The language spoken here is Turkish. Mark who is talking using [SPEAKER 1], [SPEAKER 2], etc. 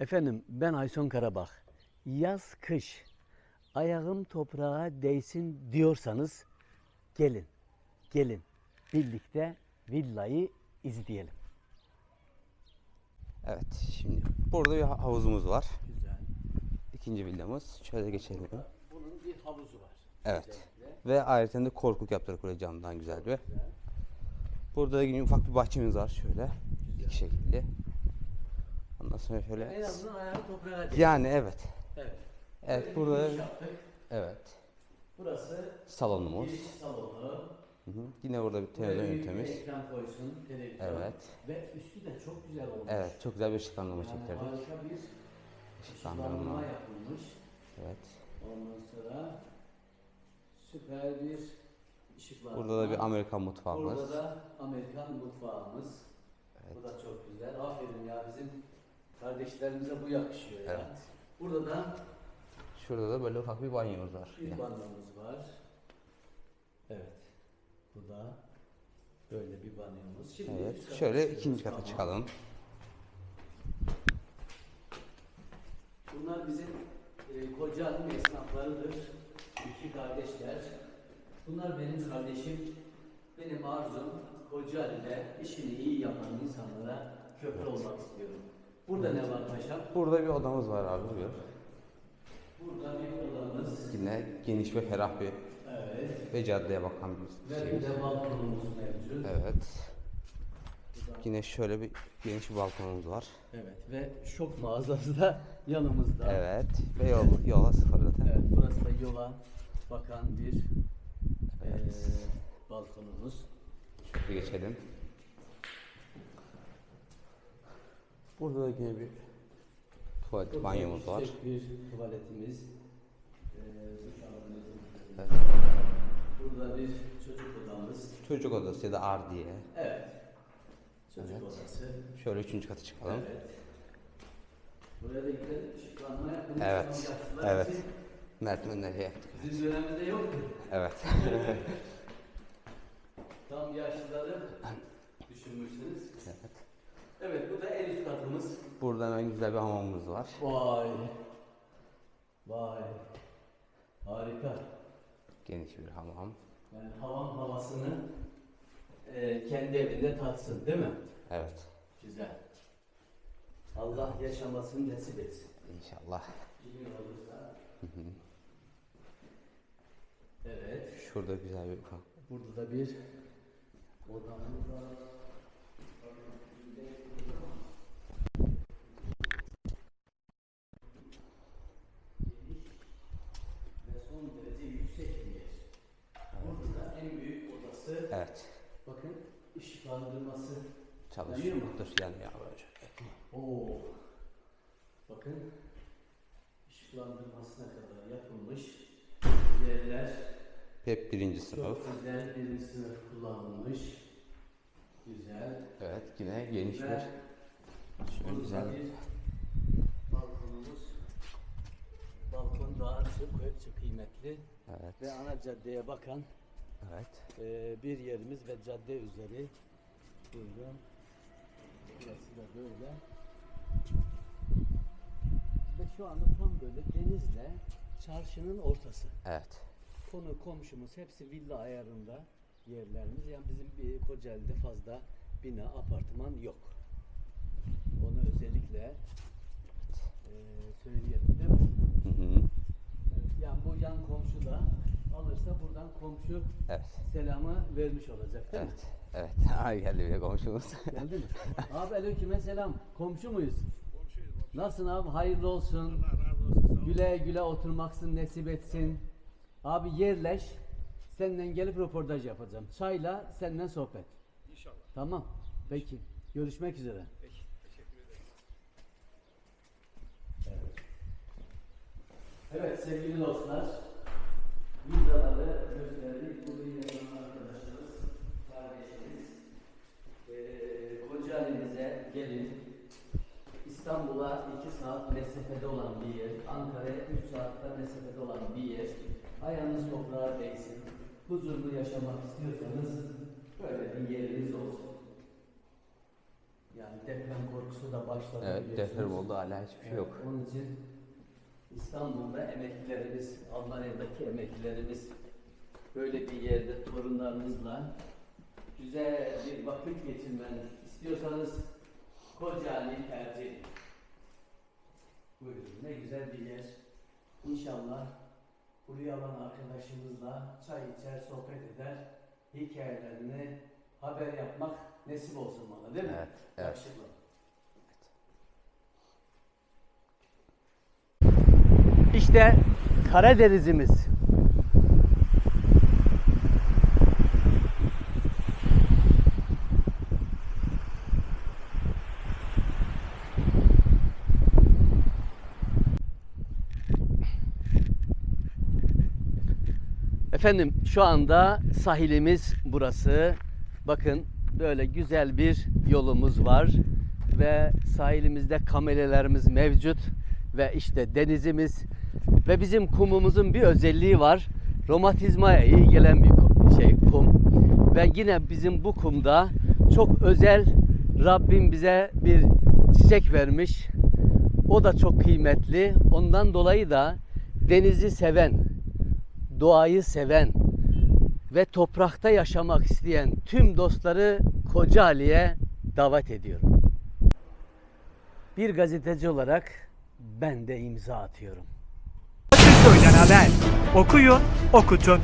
[SPEAKER 1] Efendim ben Ayson Karabak. Yaz kış ayağım toprağa değsin diyorsanız gelin. Gelin. Birlikte villayı izleyelim.
[SPEAKER 2] Evet şimdi burada bir havuzumuz var.
[SPEAKER 1] Güzel.
[SPEAKER 2] İkinci villamız. Şöyle geçelim.
[SPEAKER 1] Bunun bir havuzu var.
[SPEAKER 2] Evet.
[SPEAKER 1] Özellikle.
[SPEAKER 2] Ve ayrıca de korkuluk yaptırdık buraya camdan güzel bir. Burada yine ufak bir bahçemiz var şöyle. İki şekilli. Ondan sonra
[SPEAKER 1] En
[SPEAKER 2] şöyle.
[SPEAKER 1] azından ayağı toprağa değsin.
[SPEAKER 2] Yani evet.
[SPEAKER 1] Evet.
[SPEAKER 2] Evet
[SPEAKER 1] Böyle bir
[SPEAKER 2] burada
[SPEAKER 1] giriş yaptık.
[SPEAKER 2] evet
[SPEAKER 1] Burası
[SPEAKER 2] salonumuz.
[SPEAKER 1] giriş salonu.
[SPEAKER 2] Hı hı. Yine burada bir televizyon
[SPEAKER 1] büyük bir
[SPEAKER 2] ünitemiz.
[SPEAKER 1] ekran koysun, televizyon.
[SPEAKER 2] Evet.
[SPEAKER 1] Ve üstü de çok güzel olmuş.
[SPEAKER 2] Evet çok güzel bir ışıklandırma
[SPEAKER 1] Yani
[SPEAKER 2] çektirdik.
[SPEAKER 1] harika bir
[SPEAKER 2] Işıklandırma.
[SPEAKER 1] ışıklandırma yapılmış.
[SPEAKER 2] Evet.
[SPEAKER 1] Ondan sonra süper bir ışıklandırma.
[SPEAKER 2] Burada da bir Amerikan mutfağımız.
[SPEAKER 1] Burada da Amerikan mutfağımız. Bu da çok güzel. Aferin ya bizim kardeşlerimize bu yakışıyor ya.
[SPEAKER 2] Evet.
[SPEAKER 1] Burada da
[SPEAKER 2] Şurada da böyle ufak bir banyomuz var.
[SPEAKER 1] bir
[SPEAKER 2] Yine.
[SPEAKER 1] banyomuz var. Evet. Bu da böyle bir banyomuz. Şimdi üst
[SPEAKER 2] Evet.
[SPEAKER 1] kata
[SPEAKER 2] Şöyle
[SPEAKER 1] çıkıyoruz.
[SPEAKER 2] ikinci kata
[SPEAKER 1] Tamam.
[SPEAKER 2] çıkalım.
[SPEAKER 1] Bunlar bizim e, Kocaeli esnaflarıdır. İki kardeşler. Bunlar benim kardeşim. Benim arzum Kocaeli'de işini iyi yapan insanlara köprü olmak istiyorum. Burada ne var paşam?
[SPEAKER 2] Burada bir odamız var abi buyur.
[SPEAKER 1] Burada bir odamız.
[SPEAKER 2] Yine geniş ve ferah bir
[SPEAKER 1] Evet.
[SPEAKER 2] ve caddeye bakan bir
[SPEAKER 1] Ve bir de balkonumuz mevcut.
[SPEAKER 2] Evet. Yine şöyle bir geniş bir balkonumuz var.
[SPEAKER 1] Evet ve şok mağazası da yanımızda.
[SPEAKER 2] Evet. Ve yol, yola sıfır zaten.
[SPEAKER 1] Evet, burası da yola bakan bir eee, balkonumuz.
[SPEAKER 2] Şöyle geçelim. Burada da yine bir tuvalet
[SPEAKER 1] Burada
[SPEAKER 2] banyomuz var.
[SPEAKER 1] bir tuvaletimiz.
[SPEAKER 2] Evet.
[SPEAKER 1] Burada bir çocuk odamız.
[SPEAKER 2] Çocuk odası ya da ardiye.
[SPEAKER 1] Evet. Çocuk
[SPEAKER 2] Evet.
[SPEAKER 1] odası.
[SPEAKER 2] Şöyle üçüncü katı çıkalım.
[SPEAKER 1] Evet. Buraya da güzel ışıklanma yapılmış.
[SPEAKER 2] Evet, evet.
[SPEAKER 1] için
[SPEAKER 2] Merdivenleri yaptık.
[SPEAKER 1] Bizim dönemimizde yoktu.
[SPEAKER 2] Evet.
[SPEAKER 1] Tam yaşlıları düşünmüşsünüz.
[SPEAKER 2] evet.
[SPEAKER 1] Evet bu da en üst katımız.
[SPEAKER 2] Burada hemen güzel bir hamamımız var.
[SPEAKER 1] Vay. Vay. Harika.
[SPEAKER 2] Geniş bir hamam.
[SPEAKER 1] Yani havan havasını e, kendi evinde tatsın değil mi?
[SPEAKER 2] Evet.
[SPEAKER 1] Güzel. Allah yaşamasını nasip etsin.
[SPEAKER 2] İnşallah.
[SPEAKER 1] İyi olursa. Evet.
[SPEAKER 2] Şurada güzel bir.
[SPEAKER 1] Burada da bir odamız var. Ve son derece yüksek bir yer. Burada da en büyük odası.
[SPEAKER 2] Evet.
[SPEAKER 1] Bakın ışıklandırması.
[SPEAKER 2] Çalışıyor.
[SPEAKER 1] Mu?
[SPEAKER 2] Dur.
[SPEAKER 1] Oo. Bakın ışıklandırmasına kadar yapılmış yerler.
[SPEAKER 2] Hep birinci sınıf.
[SPEAKER 1] Çok güzel birinci sınıf kullanılmış. Güzel.
[SPEAKER 2] Evet yine geniş bir. Şöyle
[SPEAKER 1] burada
[SPEAKER 2] güzel.
[SPEAKER 1] bir balkonumuz. Balkon daha çok, çok kıymetli.
[SPEAKER 2] Evet.
[SPEAKER 1] Ve ana caddeye bakan
[SPEAKER 2] Evet.
[SPEAKER 1] e, bir yerimiz ve cadde üzeri. Buyurun. Burası da böyle. Ve şu anda tam böyle denizle çarşının ortası.
[SPEAKER 2] Evet.
[SPEAKER 1] Konu komşumuz hepsi villa ayarında yerlerimiz. Yani bizim bir Kocaeli'de fazla bina, apartman yok. Onu özellikle e, söyleyelim değil mi?
[SPEAKER 2] Hı hı.
[SPEAKER 1] Evet, yani bu yan komşu da alırsa buradan komşu
[SPEAKER 2] Evet.
[SPEAKER 1] selamı vermiş olacak değil mi?
[SPEAKER 2] Evet. Evet. Ay geldi bir komşumuz.
[SPEAKER 1] Geldi mi? abi aleyküm selam. Komşu muyuz? Nasılsın abi? Hayırlı olsun. Güle güle oturmaksın nasip etsin. Abi yerleş. Senden gelip röportaj yapacağım. Çayla senden sohbet.
[SPEAKER 3] İnşallah.
[SPEAKER 1] Tamam. Peki. Görüşmek üzere.
[SPEAKER 3] Peki. Teşekkür ederim.
[SPEAKER 1] Evet sevgili dostlar. Villaları gösterdik. Burada yine arkadaşımız, kardeşimiz. Ee, Kocaeli'mize gelin. İstanbul'a 2 saat mesafede olan bir yer. Ankara'ya 3 saatte mesafede olan bir yer. Ayağınız toprağa değsin. Huzurlu yaşamak istiyorsanız böyle bir yeriniz olsun. Yani deprem korkusu da başladı.
[SPEAKER 2] Evet deprem oldu hala hiçbir şey
[SPEAKER 1] Evet,
[SPEAKER 2] yok.
[SPEAKER 1] Onun için İstanbul'da emeklilerimiz, Almanya'daki emeklilerimiz böyle bir yerde torunlarınızla güzel bir vakit geçirmeniz istiyorsanız Kocaeli'yi tercih edin. Buyurun ne güzel bir yer. İnşallah buraya alan arkadaşımızla çay içer, sohbet eder, hikayelerini haber yapmak nasip olsun bana değil mi?
[SPEAKER 2] Evet, evet.
[SPEAKER 1] Yakışıklı. İşte Karadenizimiz. Efendim şu anda sahilimiz burası. Bakın böyle güzel bir yolumuz var ve sahilimizde kamelelerimiz mevcut ve işte denizimiz ve bizim kumumuzun bir özelliği var. Romatizmaya iyi gelen bir şey kum ve yine bizim bu kumda çok özel Rabbim bize bir çiçek vermiş. O da çok kıymetli. Ondan dolayı da denizi seven, doğayı seven ve toprakta yaşamak isteyen tüm dostları Kocaeli'ye davet ediyorum. Bir gazeteci olarak ben de imza atıyorum.
[SPEAKER 3] Haber. Okuyun, okutun.